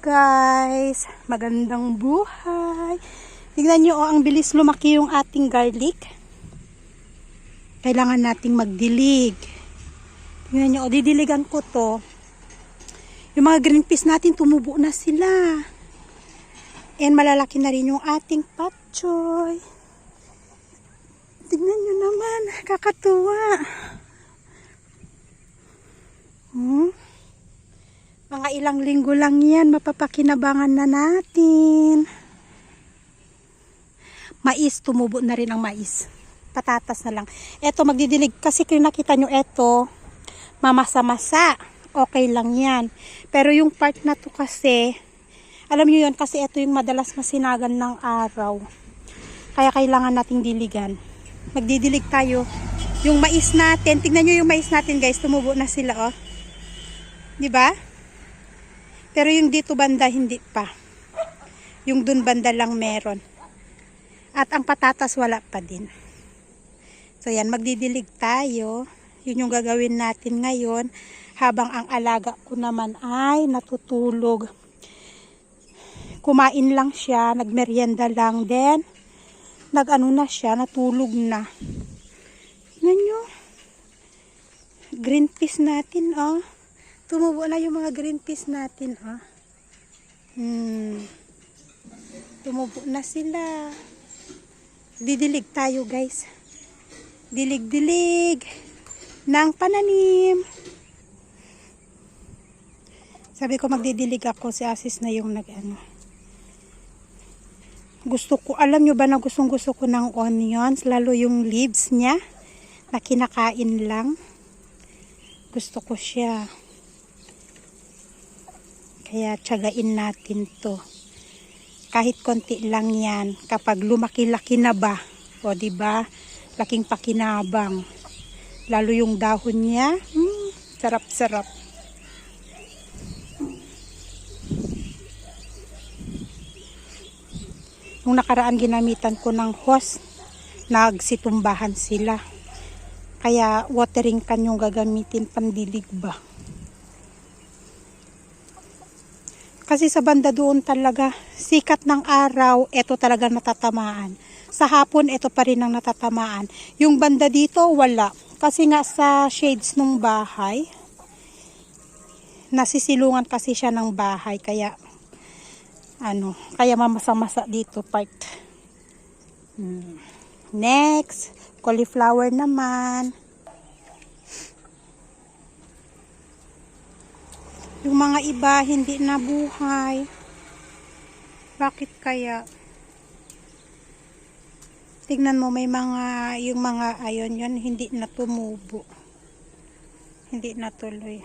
guys! Magandang buhay! Tingnan nyo oh, ang bilis lumaki yung ating garlic. Kailangan nating magdilig. Tingnan nyo, oh, didiligan ko to. Yung mga green peas natin, tumubo na sila. And malalaki na rin yung ating patchoy. Tingnan nyo naman, kakatuwa. Hmm? Mga ilang linggo lang yan, mapapakinabangan na natin. Mais, tumubo na rin ang mais. Patatas na lang. Eto, magdidilig. Kasi kung nakita nyo, eto, mamasa-masa. Okay lang yan. Pero yung part na to kasi, alam nyo yun, kasi eto yung madalas masinagan ng araw. Kaya kailangan nating diligan. Magdidilig tayo. Yung mais natin, tingnan nyo yung mais natin guys, tumubo na sila oh. 'Di ba? Pero yung dito banda hindi pa. Yung dun banda lang meron. At ang patatas wala pa din. So yan, magdidilig tayo. Yun yung gagawin natin ngayon habang ang alaga ko naman ay natutulog. Kumain lang siya, nagmeryenda lang din. Nag-ano na siya, natulog na. Tingnan nyo. Green peas natin, oh. Tumubo na yung mga green peas natin, oh. Hmm. Tumubo na sila. Didilig tayo, guys. Dilig-dilig ng pananim. Sabi ko magdidilig ako si Asis na yung nag-ano. Gusto ko, alam nyo ba na gustong gusto ko ng onions, lalo yung leaves niya na kinakain lang. Gusto ko siya. Kaya tiyagain natin to. Kahit konti lang yan. Kapag lumaki-laki na ba, o ba laking pakinabang. Lalo yung dahon niya, hmm, sarap-sarap. Nung nakaraan ginamitan ko ng hose, nagsitumbahan sila. Kaya watering can yung gagamitin pandilig ba. Kasi sa banda doon talaga, sikat ng araw, ito talaga natatamaan. Sa hapon, ito pa rin ang natatamaan. Yung banda dito, wala. Kasi nga sa shades ng bahay, nasisilungan kasi siya ng bahay. Kaya, ano, kaya mamasa-masa dito part. Hmm. Next, cauliflower naman. Yung mga iba hindi nabuhay. Bakit kaya? Tignan mo may mga yung mga ayon yun hindi na tumubo. Hindi natuloy.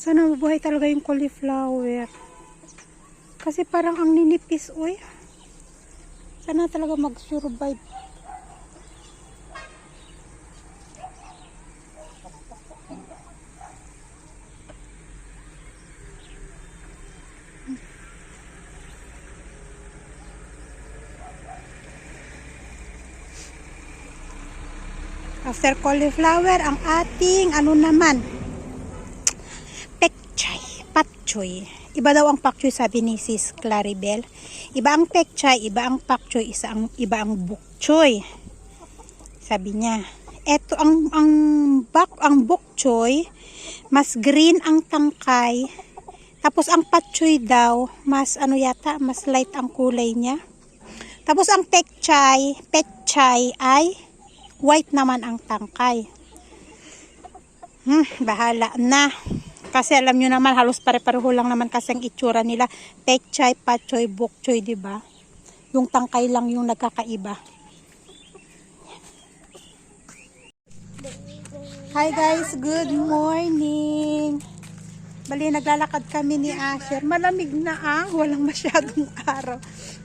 Sana mabuhay talaga yung cauliflower. Kasi parang ang ninipis, uy. Sana talaga mag-survive. After cauliflower, ang ating ano naman, pekchay, patchoy. Iba daw ang pakchoy sabi ni Sis Claribel. Iba ang pekchay, iba ang pakchoy, isa ang, iba ang bukchoy. Sabi niya. Eto ang ang bak ang bukchoy, mas green ang tangkay. Tapos ang patchoy daw, mas ano yata, mas light ang kulay niya. Tapos ang pekchay, pekchay ay white naman ang tangkay. Hmm, bahala na. Kasi alam nyo naman, halos pare-pareho lang naman kasi ang itsura nila. Pekchay, patchoy, bokchoy, di ba? Yung tangkay lang yung nagkakaiba. Hi guys, good morning. Bali, naglalakad kami ni Asher. Malamig na ah, walang masyadong araw.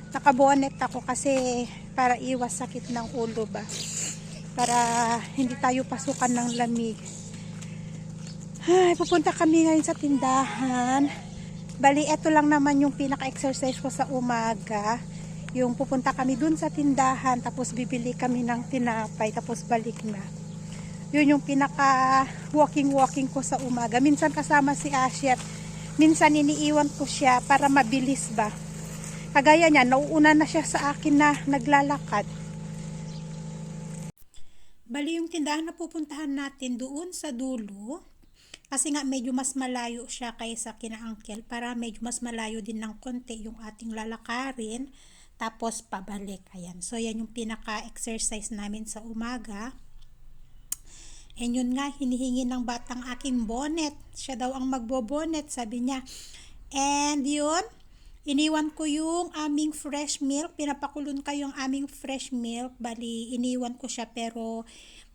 Nakabonet ako kasi para iwas sakit ng ulo ba. Para hindi tayo pasukan ng lamig. Ay, pupunta kami ngayon sa tindahan. Bali, eto lang naman yung pinaka-exercise ko sa umaga. Yung pupunta kami dun sa tindahan, tapos bibili kami ng tinapay, tapos balik na. Yun yung pinaka walking-walking ko sa umaga. Minsan kasama si Asher, minsan iniiwan ko siya para mabilis ba. Kagaya niya, nauuna na siya sa akin na naglalakad. Bali yung tindahan na pupuntahan natin doon sa dulo. Kasi nga medyo mas malayo siya kaysa kina uncle para medyo mas malayo din ng konti yung ating lalakarin tapos pabalik. Ayan. So yan yung pinaka-exercise namin sa umaga. And yun nga, hinihingi ng batang aking bonnet. Siya daw ang magbo-bonnet, sabi niya. And yun, iniwan ko yung aming fresh milk. Pinapakulon ko yung aming fresh milk. Bali, iniwan ko siya pero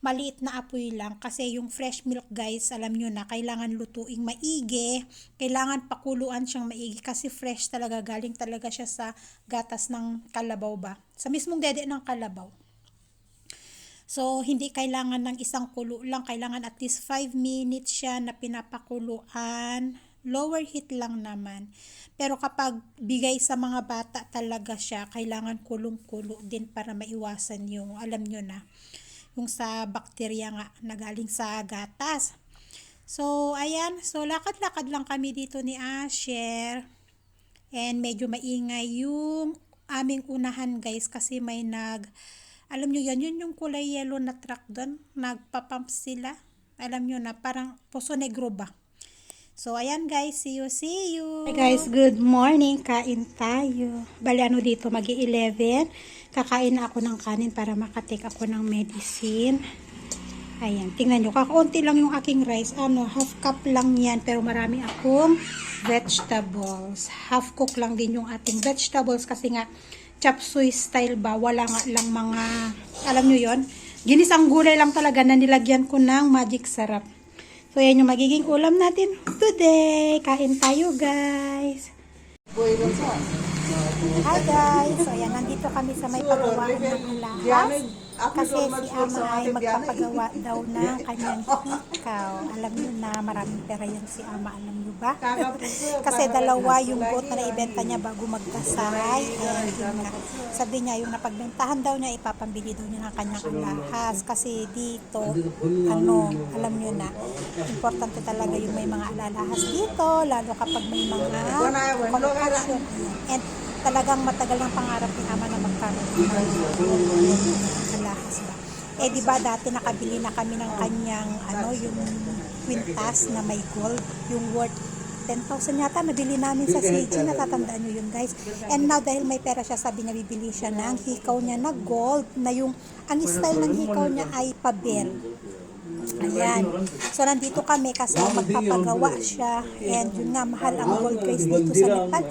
maliit na apoy lang. Kasi yung fresh milk guys, alam nyo na, kailangan lutuing maigi. Kailangan pakuluan siyang maigi kasi fresh talaga. Galing talaga siya sa gatas ng kalabaw ba. Sa mismong dede ng kalabaw. So, hindi kailangan ng isang kulo lang. Kailangan at least 5 minutes siya na pinapakuluan. Lower heat lang naman. Pero kapag bigay sa mga bata talaga siya, kailangan kulong-kulo din para maiwasan yung, alam nyo na, yung sa bakterya nga na galing sa gatas. So, ayan. So, lakad-lakad lang kami dito ni Asher. And medyo maingay yung aming unahan guys kasi may nag alam nyo yan, yun yung kulay yellow na truck doon. Nagpapump sila. Alam nyo na, parang Poso Negro ba? So, ayan guys. See you, see you. Hey guys, good morning. Kain tayo. Bali, ano dito, magi 11 Kakain ako ng kanin para makatake ako ng medicine. Ayan, tingnan nyo. Kakaunti lang yung aking rice. Ano, half cup lang yan. Pero marami akong vegetables. Half cook lang din yung ating vegetables kasi nga chop suey style ba, wala nga lang mga, alam nyo yon ginisang gulay lang talaga na nilagyan ko ng magic sarap. So, yan yung magiging ulam natin today. Kain tayo, guys. Hi, guys. So, yan, nandito kami sa may pagawaan ng alahas. Kasi si Ama ay magpapagawa daw ng kanyang hikaw. Alam niyo na maraming pera yan si Ama, alam niyo ba? Kasi dalawa yung boat na naibenta niya bago magkasay. And yun sabi niya, yung napagbentahan daw niya, ipapambili daw niya ng kanyang alahas. Kasi dito, ano, alam niyo na, importante talaga yung may mga alalahas dito, lalo kapag may mga convocation. And talagang matagal ng pangarap ni Ama na magkaroon. Eh di ba dati nakabili na kami ng kanyang ano yung quintas na may gold, yung worth 10,000 yata nabili namin sa CG, natatandaan nyo yun guys. And now dahil may pera siya, sabi niya bibili siya ng hikaw niya na gold, na yung, ang style ng hikaw niya ay pabel. Ayan. So, nandito kami kasi magpapagawa siya. And yun nga, mahal ang gold guys dito sa Nepal.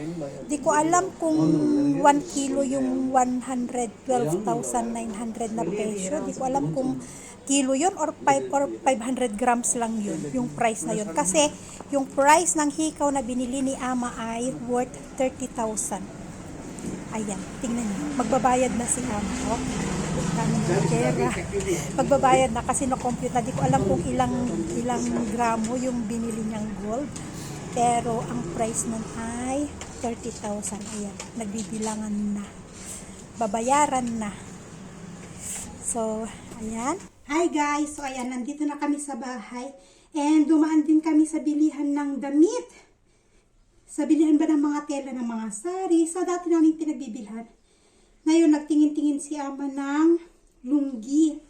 Di ko alam kung 1 kilo yung 112,900 na presyo. Di ko alam kung kilo yun or 5 or 500 grams lang yun, yung price na yun. Kasi yung price ng hikaw na binili ni Ama ay worth 30,000. Ayan, tingnan niyo. Magbabayad na si Ama. Oh kami ng pera. Magbabayad na kasi na-compute na. Di ko alam kung ilang, ilang gramo yung binili niyang gold. Pero ang price nun ay 30,000. Ayan, nagbibilangan na. Babayaran na. So, ayan. Hi guys! So, ayan, nandito na kami sa bahay. And dumaan din kami sa bilihan ng damit. Sa bilihan ba ng mga tela ng mga sari. Sa dati namin pinagbibilhan. Ngayon, nagtingin-tingin si Ama ng lunggi.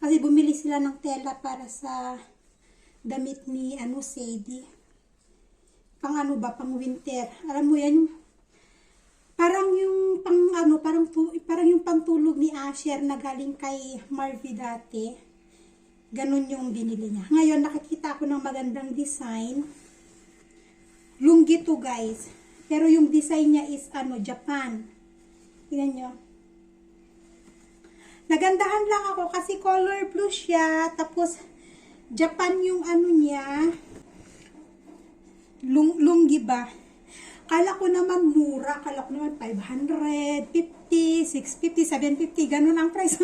Kasi bumili sila ng tela para sa damit ni ano, Sadie. Pang ano ba, pang winter. Alam mo yan, yung parang yung pang ano, parang, parang yung pantulog ni Asher na galing kay Marvy dati. Ganun yung binili niya. Ngayon, nakikita ko ng magandang design. Lunggi to guys. Pero yung design niya is ano, Japan. Tingnan nyo. Nagandahan lang ako kasi color blue siya. Tapos, Japan yung ano niya. Lung lunggi ba? Kala ko naman mura. Kala ko naman 500, 50, 650, 750. Ganun ang price.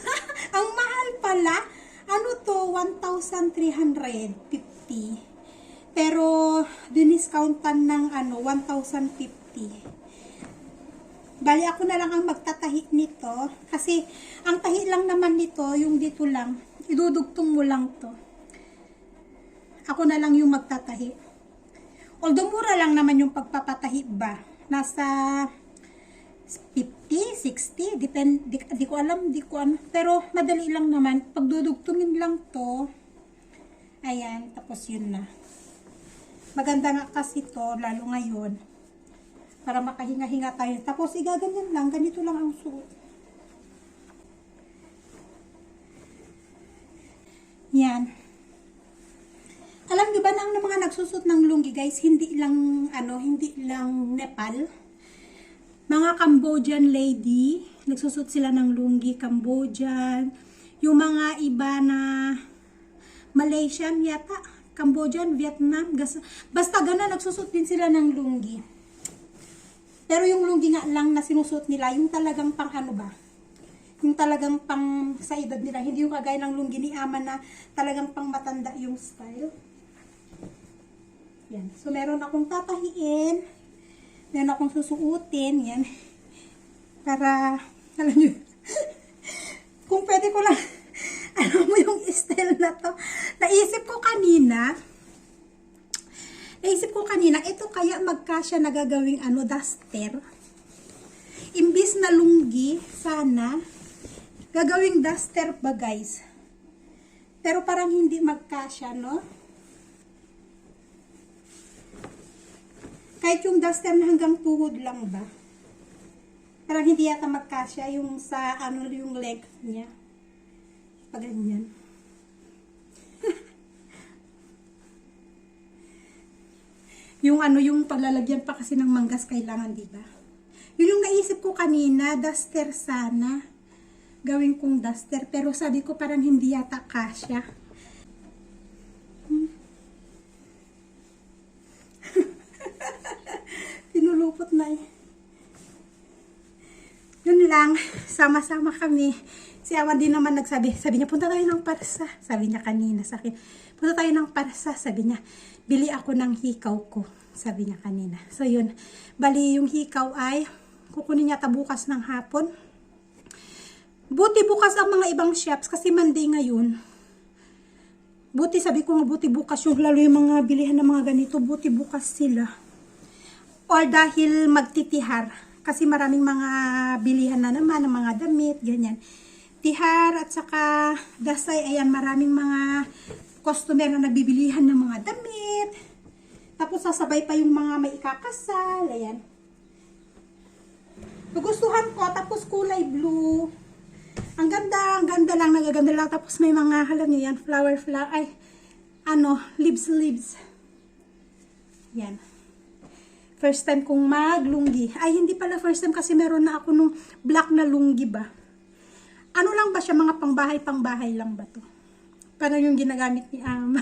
ang mahal pala. Ano to? 1,350. Pero, diniscountan ng ano, 1,050. Bali, ako na lang ang magtatahi nito. Kasi, ang tahi lang naman nito, yung dito lang. Idudugtong mo lang to. Ako na lang yung magtatahi. Although mura lang naman yung pagpapatahi ba. Nasa 50, 60, depend, di, di ko alam, di ko ano. Pero madali lang naman. Pagdudugtungin lang to. Ayan, tapos yun na. Maganda nga kasi to, lalo ngayon para makahinga-hinga tayo. Tapos igaganyan lang, ganito lang ang suot. Yan. Alam niyo ba na nagsusot ng lunggi guys, hindi lang ano, hindi lang Nepal. Mga Cambodian lady, nagsusot sila ng lunggi, Cambodian. Yung mga iba na Malaysian yata, Cambodian, Vietnam, basta gana nagsusot din sila ng lunggi. Pero yung lunggi nga lang na sinusuot nila, yung talagang pang ano ba? Yung talagang pang sa edad nila. Hindi yung kagaya ng lunggi ni Ama na talagang pang matanda yung style. Yan. So, meron akong tatahiin. Meron akong susuotin. Yan. Para, alam nyo, kung pwede ko lang, alam mo yung style na to. Naisip ko kanina, Naisip ko kanina, ito kaya magkasya na gagawing ano, duster. Imbis na lunggi, sana, gagawing duster ba guys? Pero parang hindi magkasya, no? Kahit yung duster na hanggang tuhod lang ba? Parang hindi yata magkasya yung sa ano yung leg niya. Pag ganyan. Yung ano, yung paglalagyan pa kasi ng manggas kailangan, di ba? Yun yung naisip ko kanina, duster sana. Gawin kong duster, pero sabi ko parang hindi yata kasya. Hmm. Pinulupot na eh. Yun lang, sama-sama kami. Si Awan din naman nagsabi, sabi niya, punta tayo ng parsa. Sabi niya kanina sa akin, punta tayo ng parsa. Sabi niya, bili ako ng hikaw ko. Sabi niya kanina. So yun, bali yung hikaw ay, kukunin niya bukas ng hapon. Buti bukas ang mga ibang shops kasi Monday ngayon. Buti sabi ko nga buti bukas yung lalo yung mga bilihan ng mga ganito, buti bukas sila. Or dahil magtitihar kasi maraming mga bilihan na naman ng mga damit, ganyan. Tihar at saka dasay, ayan maraming mga customer na nagbibilihan ng mga damit. Tapos sasabay pa yung mga may ikakasal, ayan. Nagustuhan ko, tapos kulay blue. Ang ganda, ang ganda lang, nagaganda lang. Tapos may mga, alam nyo yan, flower, flower, ay, ano, leaves, leaves. Yan. First time kong maglunggi. Ay, hindi pala first time kasi meron na ako nung black na lunggi ba. Ano lang ba siya, mga pangbahay-pangbahay lang ba to? Parang yung ginagamit ni Ama.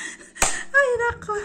ay, nako.